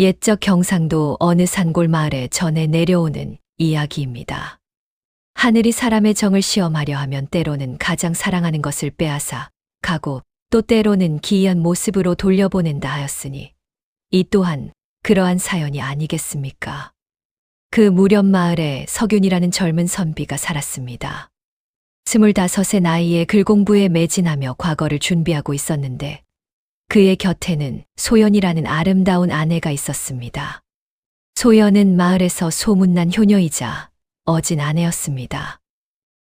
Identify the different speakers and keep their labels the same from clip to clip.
Speaker 1: 옛적 경상도 어느 산골 마을에 전해 내려오는 이야기입니다. 하늘이 사람의 정을 시험하려 하면 때로는 가장 사랑하는 것을 빼앗아 가고 또 때로는 기이한 모습으로 돌려보낸다 하였으니 이 또한 그러한 사연이 아니겠습니까? 그 무렵 마을에 석윤이라는 젊은 선비가 살았습니다. 스물다섯의 나이에 글 공부에 매진하며 과거를 준비하고 있었는데 그의 곁에는 소연이라는 아름다운 아내가 있었습니다. 소연은 마을에서 소문난 효녀이자 어진 아내였습니다.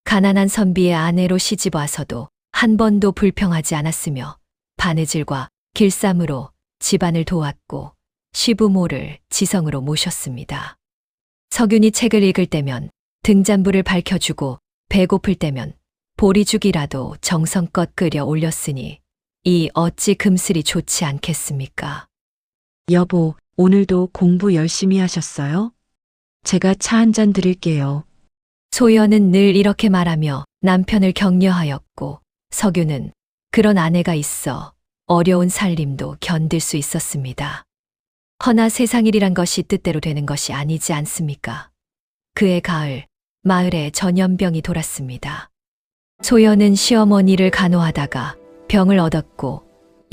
Speaker 1: 가난한 선비의 아내로 시집 와서도 한 번도 불평하지 않았으며 바느질과 길쌈으로 집안을 도왔고 시부모를 지성으로 모셨습니다. 석윤이 책을 읽을 때면 등잔불을 밝혀주고 배고플 때면 보리죽이라도 정성껏 끓여 올렸으니 이 어찌 금슬이 좋지 않겠습니까?
Speaker 2: 여보, 오늘도 공부 열심히 하셨어요? 제가 차 한 잔 드릴게요.
Speaker 1: 소연은 늘 이렇게 말하며 남편을 격려하였고 석유는 그런 아내가 있어 어려운 살림도 견딜 수 있었습니다. 허나 세상 일이란 것이 뜻대로 되는 것이 아니지 않습니까? 그해 가을 마을에 전염병이 돌았습니다. 소연은 시어머니를 간호하다가 병을 얻었고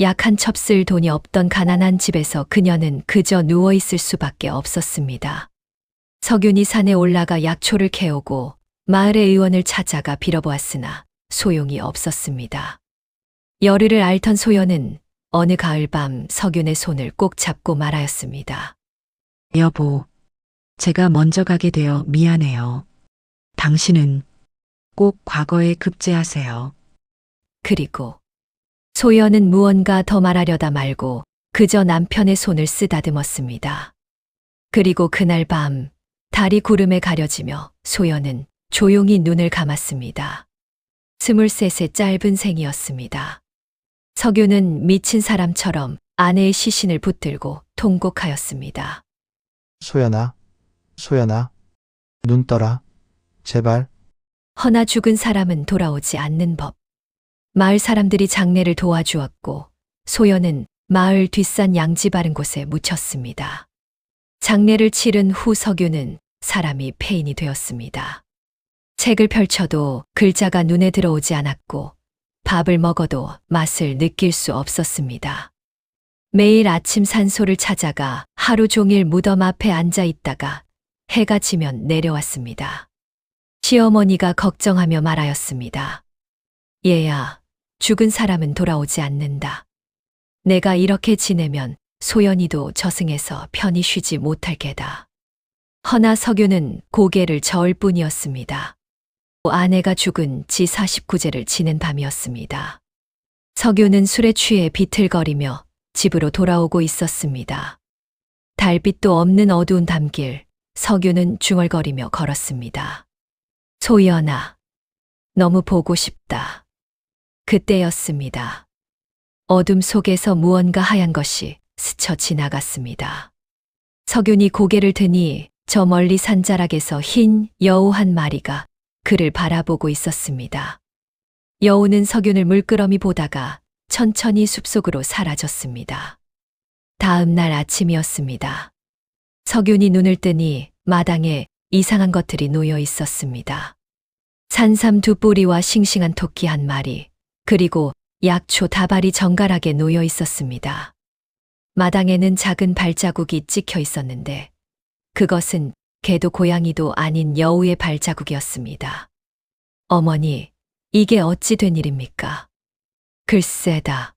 Speaker 1: 약 한 첩쓸 돈이 없던 가난한 집에서 그녀는 그저 누워 있을 수밖에 없었습니다. 석윤이 산에 올라가 약초를 캐오고 마을의 의원을 찾아가 빌어보았으나 소용이 없었습니다. 열의를 앓던 소연은 어느 가을 밤 석윤의 손을 꼭 잡고 말하였습니다.
Speaker 2: 여보, 제가 먼저 가게 되어 미안해요. 당신은 꼭 과거에 급제하세요.
Speaker 1: 그리고 소연은 무언가 더 말하려다 말고 그저 남편의 손을 쓰다듬었습니다. 그리고 그날 밤 달이 구름에 가려지며 소연은 조용히 눈을 감았습니다. 스물셋의 짧은 생이었습니다. 석유는 미친 사람처럼 아내의 시신을 붙들고 통곡하였습니다.
Speaker 3: 소연아, 소연아, 눈 떠라. 제발,
Speaker 1: 허나 죽은 사람은 돌아오지 않는 법. 마을 사람들이 장례를 도와주었고 소연은 마을 뒷산 양지 바른 곳에 묻혔습니다. 장례를 치른 후 석유는 사람이 폐인이 되었습니다. 책을 펼쳐도 글자가 눈에 들어오지 않았고 밥을 먹어도 맛을 느낄 수 없었습니다. 매일 아침 산소를 찾아가 하루 종일 무덤 앞에 앉아 있다가 해가 지면 내려왔습니다. 시어머니가 걱정하며 말하였습니다. 얘야, 죽은 사람은 돌아오지 않는다. 내가 이렇게 지내면 소연이도 저승에서 편히 쉬지 못할 게다. 허나 석유는 고개를 저을 뿐이었습니다. 아내가 죽은 지 49제를 지낸 밤이었습니다. 석유는 술에 취해 비틀거리며 집으로 돌아오고 있었습니다. 달빛도 없는 어두운 밤길, 석유는 중얼거리며 걸었습니다. 소연아, 너무 보고 싶다. 그때였습니다. 어둠 속에서 무언가 하얀 것이 스쳐 지나갔습니다. 석윤이 고개를 드니 저 멀리 산자락에서 흰 여우 한 마리가 그를 바라보고 있었습니다. 여우는 석윤을 물끄러미 보다가 천천히 숲속으로 사라졌습니다. 다음 날 아침이었습니다. 석윤이 눈을 뜨니 마당에 이상한 것들이 놓여 있었습니다. 산삼 두 뿌리와 싱싱한 토끼 한 마리, 그리고 약초 다발이 정갈하게 놓여 있었습니다. 마당에는 작은 발자국이 찍혀 있었는데 그것은 개도 고양이도 아닌 여우의 발자국이었습니다. 어머니, 이게 어찌 된 일입니까? 글쎄다.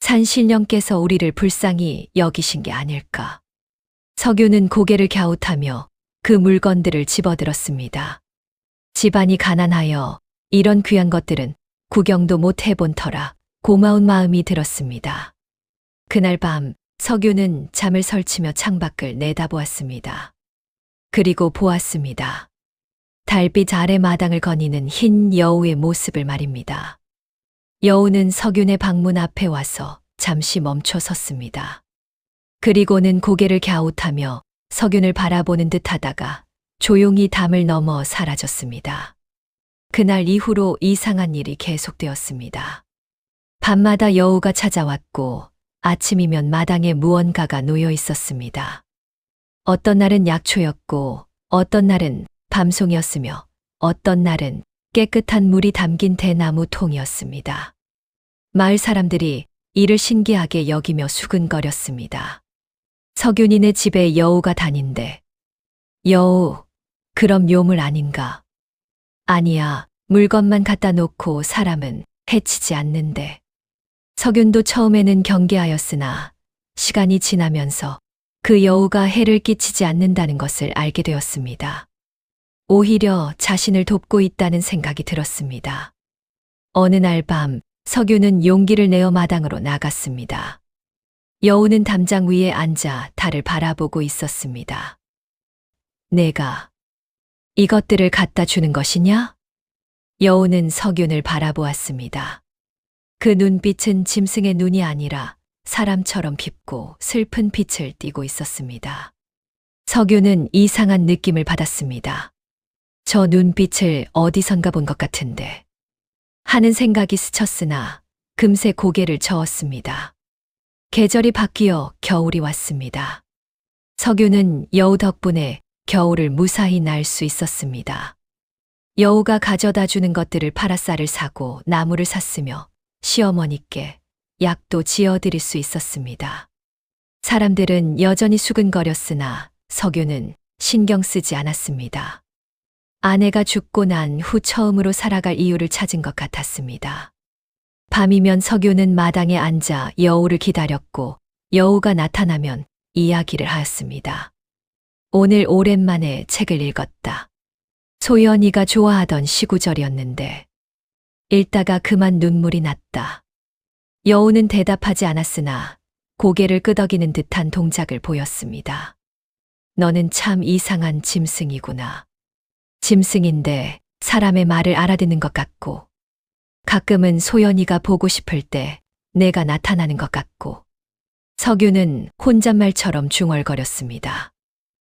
Speaker 1: 산신령께서 우리를 불쌍히 여기신 게 아닐까. 석유는 고개를 갸웃하며 그 물건들을 집어들었습니다. 집안이 가난하여 이런 귀한 것들은 구경도 못 해본 터라 고마운 마음이 들었습니다. 그날 밤 석유는 잠을 설치며 창밖을 내다보았습니다. 그리고 보았습니다. 달빛 아래 마당을 거니는 흰 여우의 모습을 말입니다. 여우는 석윤의 방문 앞에 와서 잠시 멈춰 섰습니다. 그리고는 고개를 갸웃하며 석윤을 바라보는 듯 하다가 조용히 담을 넘어 사라졌습니다. 그날 이후로 이상한 일이 계속되었습니다. 밤마다 여우가 찾아왔고 아침이면 마당에 무언가가 놓여 있었습니다. 어떤 날은 약초였고, 어떤 날은 밤송이었으며, 어떤 날은 깨끗한 물이 담긴 대나무 통이었습니다. 마을 사람들이 이를 신기하게 여기며 수근거렸습니다. 석윤이네 집에 여우가 다닌대. 여우, 그럼 요물 아닌가? 아니야, 물건만 갖다 놓고 사람은 해치지 않는데. 석윤도 처음에는 경계하였으나 시간이 지나면서 그 여우가 해를 끼치지 않는다는 것을 알게 되었습니다. 오히려 자신을 돕고 있다는 생각이 들었습니다. 어느 날 밤 석유는 용기를 내어 마당으로 나갔습니다. 여우는 담장 위에 앉아 달을 바라보고 있었습니다. 내가 이것들을 갖다 주는 것이냐? 여우는 석윤을 바라보았습니다. 그 눈빛은 짐승의 눈이 아니라 사람처럼 깊고 슬픈 빛을 띠고 있었습니다. 석유는 이상한 느낌을 받았습니다. 저 눈빛을 어디선가 본 것 같은데. 하는 생각이 스쳤으나 금세 고개를 저었습니다. 계절이 바뀌어 겨울이 왔습니다. 석유는 여우 덕분에 겨울을 무사히 날 수 있었습니다. 여우가 가져다 주는 것들을 팔아 쌀을 사고 나무를 샀으며 시어머니께 약도 지어 드릴 수 있었습니다. 사람들은 여전히 수근거렸으나 석유는 신경 쓰지 않았습니다. 아내가 죽고 난 후 처음으로 살아갈 이유를 찾은 것 같았습니다. 밤이면 석유는 마당에 앉아 여우를 기다렸고 여우가 나타나면 이야기를 하였습니다. 오늘 오랜만에 책을 읽었다. 소연이가 좋아하던 시구절이었는데 읽다가 그만 눈물이 났다. 여우는 대답하지 않았으나 고개를 끄덕이는 듯한 동작을 보였습니다. 너는 참 이상한 짐승이구나. 짐승인데 사람의 말을 알아듣는 것 같고, 가끔은 소연이가 보고 싶을 때 내가 나타나는 것 같고, 석유는 혼잣말처럼 중얼거렸습니다.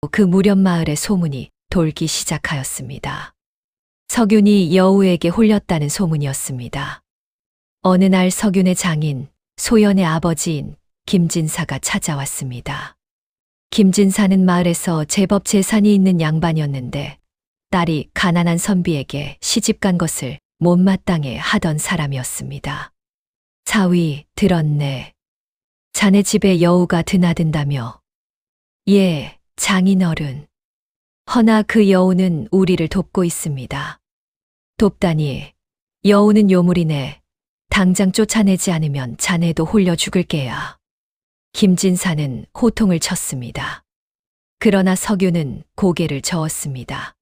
Speaker 1: 그 무렵 마을의 소문이 돌기 시작하였습니다. 석윤이 여우에게 홀렸다는 소문이었습니다. 어느 날 석윤의 장인, 소연의 아버지인 김진사가 찾아왔습니다. 김진사는 마을에서 제법 재산이 있는 양반이었는데 딸이 가난한 선비에게 시집간 것을 못마땅해 하던 사람이었습니다. 사위 들었네. 자네 집에 여우가 드나든다며. 예, 장인어른. 허나 그 여우는 우리를 돕고 있습니다. 돕다니, 여우는 요물이네. 당장 쫓아내지 않으면 자네도 홀려 죽을 게야. 김진사는 호통을 쳤습니다. 그러나 석유는 고개를 저었습니다.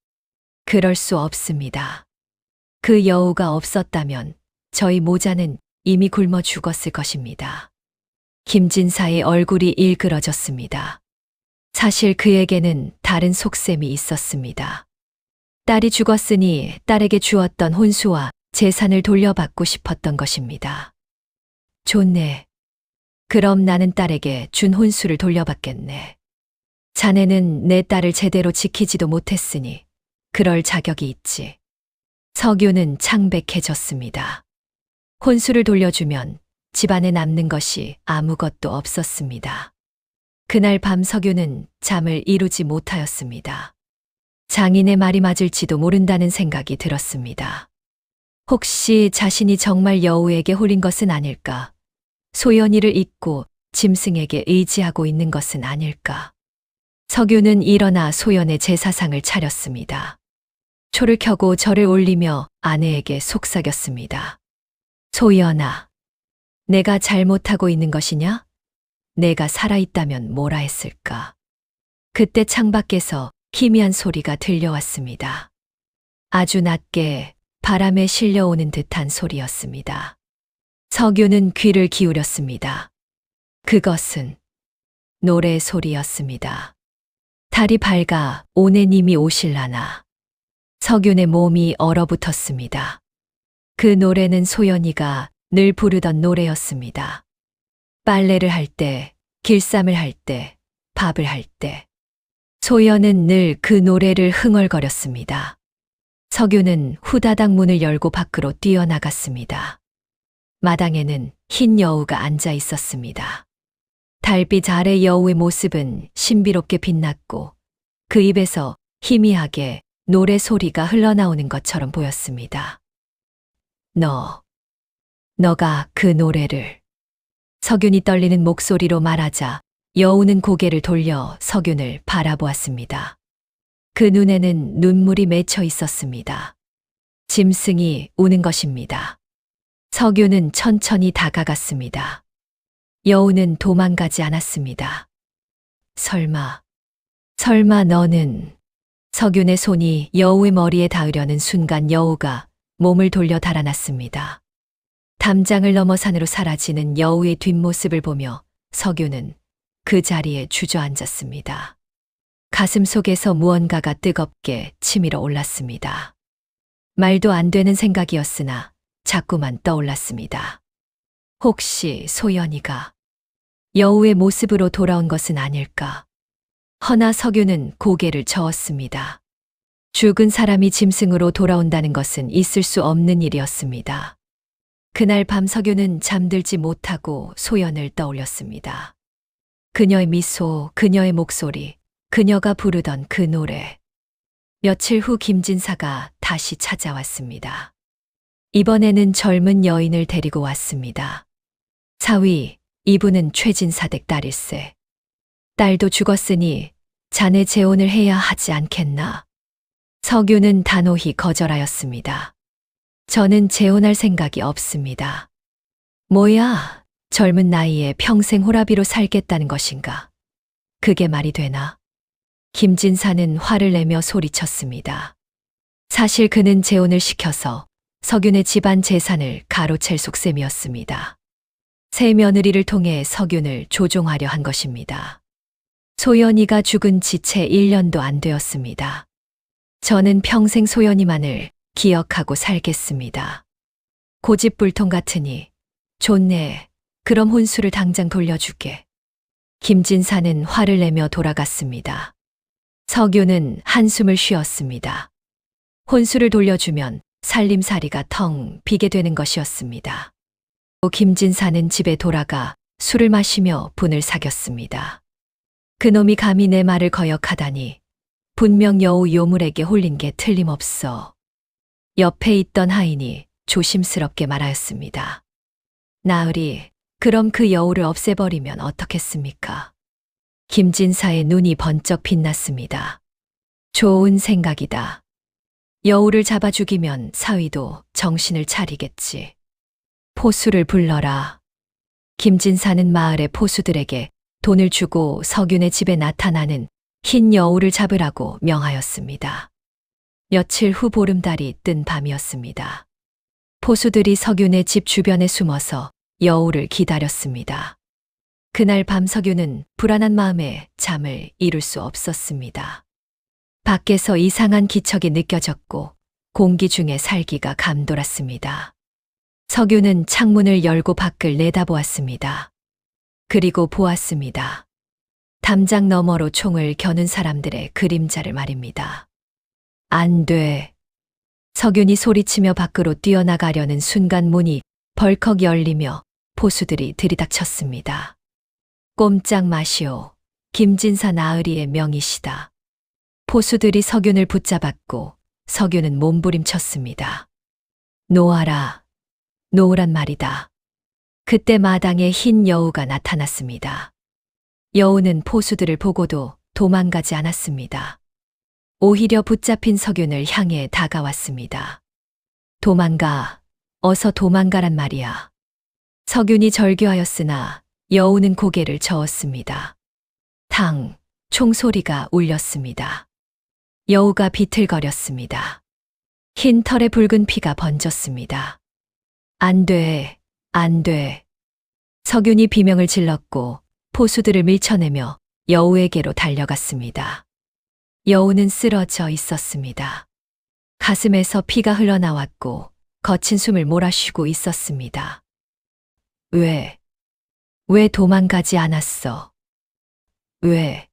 Speaker 1: 그럴 수 없습니다. 그 여우가 없었다면 저희 모자는 이미 굶어 죽었을 것입니다. 김진사의 얼굴이 일그러졌습니다. 사실 그에게는 다른 속셈이 있었습니다. 딸이 죽었으니 딸에게 주었던 혼수와 재산을 돌려받고 싶었던 것입니다. 좋네. 그럼 나는 딸에게 준 혼수를 돌려받겠네. 자네는 내 딸을 제대로 지키지도 못했으니 그럴 자격이 있지. 석유는 창백해졌습니다. 혼수를 돌려주면 집안에 남는 것이 아무것도 없었습니다. 그날 밤 석유는 잠을 이루지 못하였습니다. 장인의 말이 맞을지도 모른다는 생각이 들었습니다. 혹시 자신이 정말 여우에게 홀린 것은 아닐까? 소연이를 잊고 짐승에게 의지하고 있는 것은 아닐까? 석유는 일어나 소연의 제사상을 차렸습니다. 초를 켜고 절을 올리며 아내에게 속삭였습니다. 소연아, 내가 잘못하고 있는 것이냐? 내가 살아있다면 뭐라 했을까? 그때 창밖에서 희미한 소리가 들려왔습니다. 아주 낮게 바람에 실려오는 듯한 소리였습니다. 석유는 귀를 기울였습니다. 그것은 노래 소리였습니다. 달이 밝아 오내님이 오실라나. 석윤의 몸이 얼어붙었습니다. 그 노래는 소연이가 늘 부르던 노래였습니다. 빨래를 할 때, 길쌈을 할 때, 밥을 할 때. 소연은 늘 그 노래를 흥얼거렸습니다. 석유는 후다닥 문을 열고 밖으로 뛰어나갔습니다. 마당에는 흰 여우가 앉아 있었습니다. 달빛 아래 여우의 모습은 신비롭게 빛났고 그 입에서 희미하게 노래 소리가 흘러나오는 것처럼 보였습니다. 너, 너가 그 노래를. 석윤이 떨리는 목소리로 말하자 여우는 고개를 돌려 석윤을 바라보았습니다. 그 눈에는 눈물이 맺혀 있었습니다. 짐승이 우는 것입니다. 석윤은 천천히 다가갔습니다. 여우는 도망가지 않았습니다. 설마, 설마 너는 석윤의 손이 여우의 머리에 닿으려는 순간 여우가 몸을 돌려 달아났습니다. 담장을 넘어 산으로 사라지는 여우의 뒷모습을 보며 석윤은 그 자리에 주저앉았습니다. 가슴 속에서 무언가가 뜨겁게 치밀어 올랐습니다. 말도 안 되는 생각이었으나 자꾸만 떠올랐습니다. 혹시 소연이가 여우의 모습으로 돌아온 것은 아닐까? 허나 석유는 고개를 저었습니다. 죽은 사람이 짐승으로 돌아온다는 것은 있을 수 없는 일이었습니다. 그날 밤 석유는 잠들지 못하고 소연을 떠올렸습니다. 그녀의 미소, 그녀의 목소리, 그녀가 부르던 그 노래. 며칠 후 김진사가 다시 찾아왔습니다. 이번에는 젊은 여인을 데리고 왔습니다. 사위, 이분은 최진사댁 딸일세. 딸도 죽었으니 자네 재혼을 해야 하지 않겠나. 석유는 단호히 거절하였습니다. 저는 재혼할 생각이 없습니다. 뭐야, 젊은 나이에 평생 호라비로 살겠다는 것인가? 그게 말이 되나? 김진사는 화를 내며 소리쳤습니다. 사실 그는 재혼을 시켜서 석윤의 집안 재산을 가로챌 속셈이었습니다. 새 며느리를 통해 석윤을 조종하려 한 것입니다. 소연이가 죽은 지 채 1년도 안 되었습니다. 저는 평생 소연이만을 기억하고 살겠습니다. 고집불통 같으니 좋네. 그럼 혼수를 당장 돌려줄게. 김진사는 화를 내며 돌아갔습니다. 석유는 한숨을 쉬었습니다. 혼수를 돌려주면 살림살이가 텅 비게 되는 것이었습니다. 또 김진사는 집에 돌아가 술을 마시며 분을 사겼습니다. 그놈이 감히 내 말을 거역하다니 분명 여우 요물에게 홀린 게 틀림없어. 옆에 있던 하인이 조심스럽게 말하였습니다. 나으리, 그럼 그 여우를 없애버리면 어떻겠습니까? 김진사의 눈이 번쩍 빛났습니다. 좋은 생각이다. 여우를 잡아 죽이면 사위도 정신을 차리겠지. 포수를 불러라. 김진사는 마을의 포수들에게 돈을 주고 석윤의 집에 나타나는 흰 여우를 잡으라고 명하였습니다. 며칠 후 보름달이 뜬 밤이었습니다. 포수들이 석윤의 집 주변에 숨어서 여우를 기다렸습니다. 그날 밤 석윤은 불안한 마음에 잠을 이룰 수 없었습니다. 밖에서 이상한 기척이 느껴졌고 공기 중에 살기가 감돌았습니다. 석윤은 창문을 열고 밖을 내다보았습니다. 그리고 보았습니다. 담장 너머로 총을 겨눈 사람들의 그림자를 말입니다. 안 돼. 석윤이 소리치며 밖으로 뛰어나가려는 순간 문이 벌컥 열리며 포수들이 들이닥쳤습니다. 꼼짝 마시오. 김진사 나으리의 명이시다. 포수들이 석윤을 붙잡았고 석윤은 몸부림쳤습니다. 놓아라. 놓으란 말이다. 그때 마당에 흰 여우가 나타났습니다. 여우는 포수들을 보고도 도망가지 않았습니다. 오히려 붙잡힌 석윤을 향해 다가왔습니다. 도망가, 어서 도망가란 말이야. 석윤이 절규하였으나 여우는 고개를 저었습니다. 탕, 총소리가 울렸습니다. 여우가 비틀거렸습니다. 흰 털에 붉은 피가 번졌습니다. 안 돼, 안 돼. 석윤이 비명을 질렀고 포수들을 밀쳐내며 여우에게로 달려갔습니다. 여우는 쓰러져 있었습니다. 가슴에서 피가 흘러나왔고 거친 숨을 몰아쉬고 있었습니다. 왜, 왜 도망가지 않았어? 왜?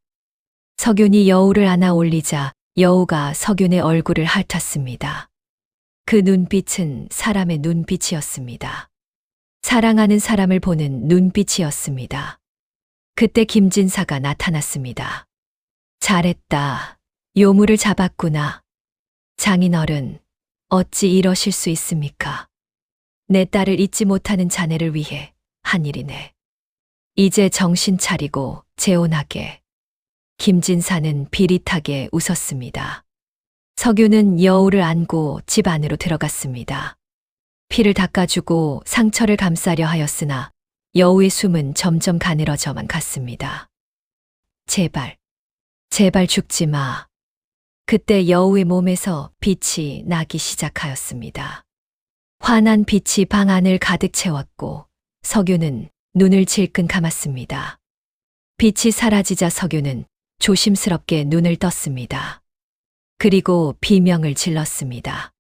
Speaker 1: 석윤이 여우를 안아 올리자 여우가 석윤의 얼굴을 핥았습니다. 그 눈빛은 사람의 눈빛이었습니다. 사랑하는 사람을 보는 눈빛이었습니다. 그때 김진사가 나타났습니다. 잘했다. 요물을 잡았구나. 장인어른, 어찌 이러실 수 있습니까? 내 딸을 잊지 못하는 자네를 위해 한 일이네. 이제 정신 차리고 재혼하게. 김진사는 비릿하게 웃었습니다. 석유는 여우를 안고 집 안으로 들어갔습니다. 피를 닦아주고 상처를 감싸려 하였으나 여우의 숨은 점점 가늘어져만 갔습니다. 제발, 제발 죽지 마. 그때 여우의 몸에서 빛이 나기 시작하였습니다. 환한 빛이 방 안을 가득 채웠고 석유는 눈을 질끈 감았습니다. 빛이 사라지자 석유는 조심스럽게 눈을 떴습니다. 그리고 비명을 질렀습니다.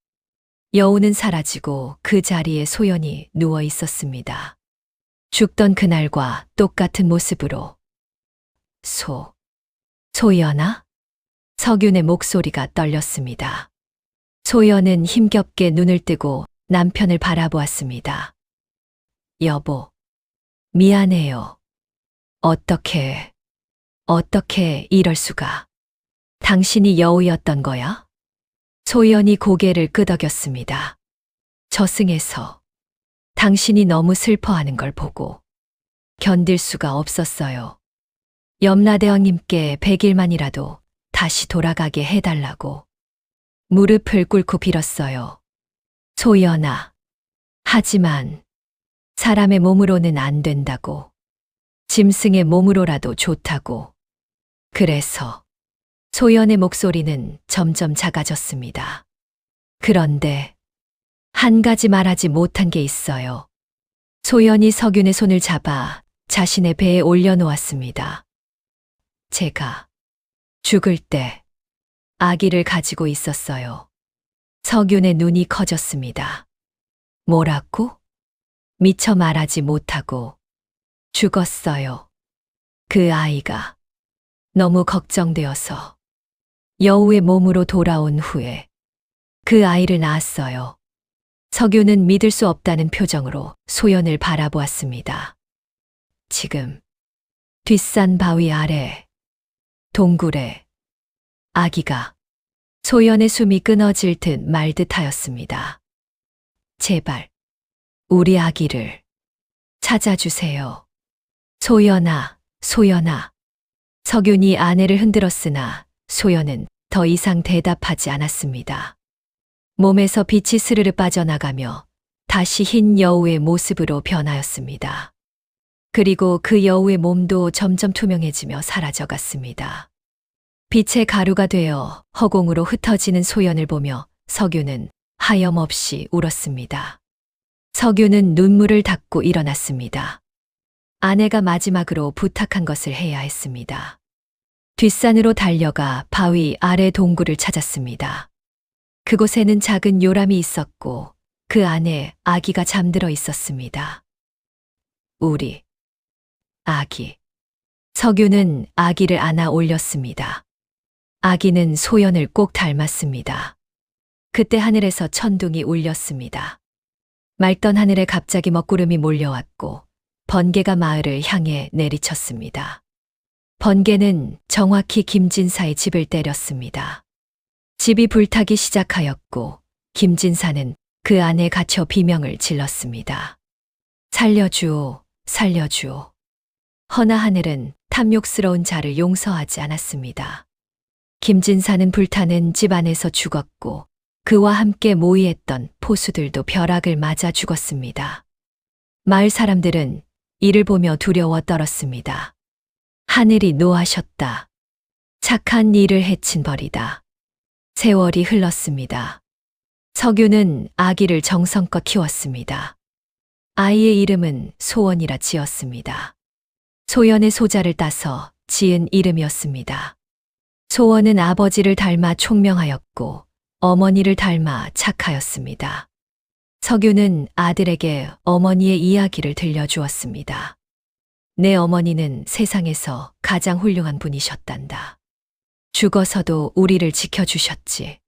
Speaker 1: 여우는 사라지고 그 자리에 소연이 누워 있었습니다. 죽던 그날과 똑같은 모습으로. 소, 소연아? 석윤의 목소리가 떨렸습니다. 소연은 힘겹게 눈을 뜨고 남편을 바라보았습니다. 여보, 미안해요. 어떻게, 어떻게 이럴 수가. 당신이 여우였던 거야? 소연이 고개를 끄덕였습니다. 저승에서 당신이 너무 슬퍼하는 걸 보고 견딜 수가 없었어요. 염라대왕님께 백일만이라도 다시 돌아가게 해달라고 무릎을 꿇고 빌었어요. 소연아. 하지만 사람의 몸으로는 안 된다고. 짐승의 몸으로라도 좋다고. 그래서 소연의 목소리는 점점 작아졌습니다. 그런데 한 가지 말하지 못한 게 있어요. 소연이 석윤의 손을 잡아 자신의 배에 올려놓았습니다. 제가 죽을 때 아기를 가지고 있었어요. 석윤의 눈이 커졌습니다. 뭐라고? 미처 말하지 못하고 죽었어요. 그 아이가 너무 걱정되어서 여우의 몸으로 돌아온 후에 그 아이를 낳았어요. 석유는 믿을 수 없다는 표정으로 소연을 바라보았습니다. 지금 뒷산 바위 아래 동굴에 아기가 소연의 숨이 끊어질 듯 말듯 하였습니다. 제발 우리 아기를 찾아주세요. 소연아, 소연아. 석윤이 아내를 흔들었으나 소연은 더 이상 대답하지 않았습니다. 몸에서 빛이 스르르 빠져나가며 다시 흰 여우의 모습으로 변하였습니다. 그리고 그 여우의 몸도 점점 투명해지며 사라져갔습니다. 빛의 가루가 되어 허공으로 흩어지는 소연을 보며 석유는 하염없이 울었습니다. 석유는 눈물을 닦고 일어났습니다. 아내가 마지막으로 부탁한 것을 해야 했습니다. 뒷산으로 달려가 바위 아래 동굴을 찾았습니다. 그곳에는 작은 요람이 있었고 그 안에 아기가 잠들어 있었습니다. 우리 아기 석유는 아기를 안아 올렸습니다. 아기는 소연을 꼭 닮았습니다. 그때 하늘에서 천둥이 울렸습니다. 맑던 하늘에 갑자기 먹구름이 몰려왔고 번개가 마을을 향해 내리쳤습니다. 번개는 정확히 김진사의 집을 때렸습니다. 집이 불타기 시작하였고 김진사는 그 안에 갇혀 비명을 질렀습니다. 살려주오, 살려주오. 허나 하늘은 탐욕스러운 자를 용서하지 않았습니다. 김진사는 불타는 집 안에서 죽었고 그와 함께 모의했던 포수들도 벼락을 맞아 죽었습니다. 마을 사람들은 이를 보며 두려워 떨었습니다. 하늘이 노하셨다. 착한 일을 해친 벌이다. 세월이 흘렀습니다. 석유는 아기를 정성껏 키웠습니다. 아이의 이름은 소원이라 지었습니다. 소연의 소자를 따서 지은 이름이었습니다. 소원은 아버지를 닮아 총명하였고 어머니를 닮아 착하였습니다. 석유는 아들에게 어머니의 이야기를 들려주었습니다. 내 어머니는 세상에서 가장 훌륭한 분이셨단다. 죽어서도 우리를 지켜주셨지.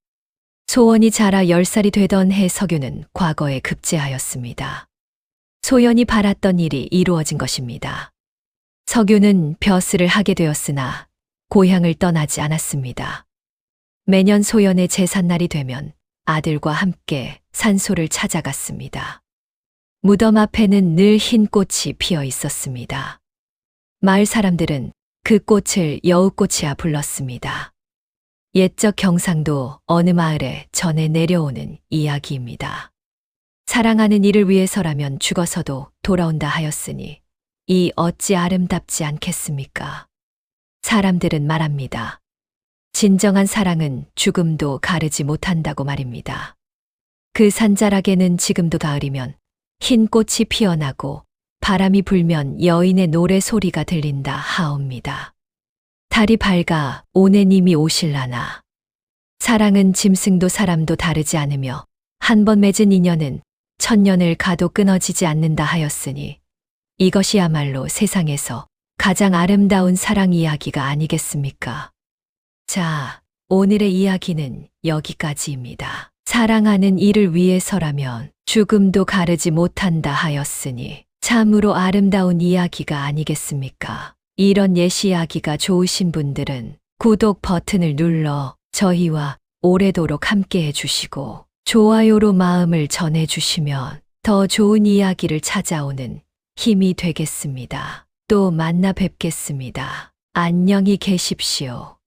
Speaker 1: 소원이 자라 10살이 되던 해 석유는 과거에 급제하였습니다. 소연이 바랐던 일이 이루어진 것입니다. 석유는 벼슬을 하게 되었으나 고향을 떠나지 않았습니다. 매년 소연의 제삿날이 되면 아들과 함께 산소를 찾아갔습니다. 무덤 앞에는 늘 흰 꽃이 피어 있었습니다. 마을 사람들은 그 꽃을 여우꽃이야 불렀습니다. 옛적 경상도 어느 마을에 전해 내려오는 이야기입니다. 사랑하는 이를 위해서라면 죽어서도 돌아온다 하였으니 이 어찌 아름답지 않겠습니까? 사람들은 말합니다. 진정한 사랑은 죽음도 가르지 못한다고 말입니다. 그 산자락에는 지금도 가을이면 흰 꽃이 피어나고 바람이 불면 여인의 노래 소리가 들린다 하옵니다. 달이 밝아 오내님이 오실라나. 사랑은 짐승도 사람도 다르지 않으며 한 번 맺은 인연은 천년을 가도 끊어지지 않는다 하였으니 이것이야말로 세상에서 가장 아름다운 사랑 이야기가 아니겠습니까? 자, 오늘의 이야기는 여기까지입니다. 사랑하는 이를 위해서라면 죽음도 가르지 못한다 하였으니 참으로 아름다운 이야기가 아니겠습니까? 이런 예시 이야기가 좋으신 분들은 구독 버튼을 눌러 저희와 오래도록 함께 해주시고 좋아요로 마음을 전해주시면 더 좋은 이야기를 찾아오는 힘이 되겠습니다. 또 만나 뵙겠습니다. 안녕히 계십시오.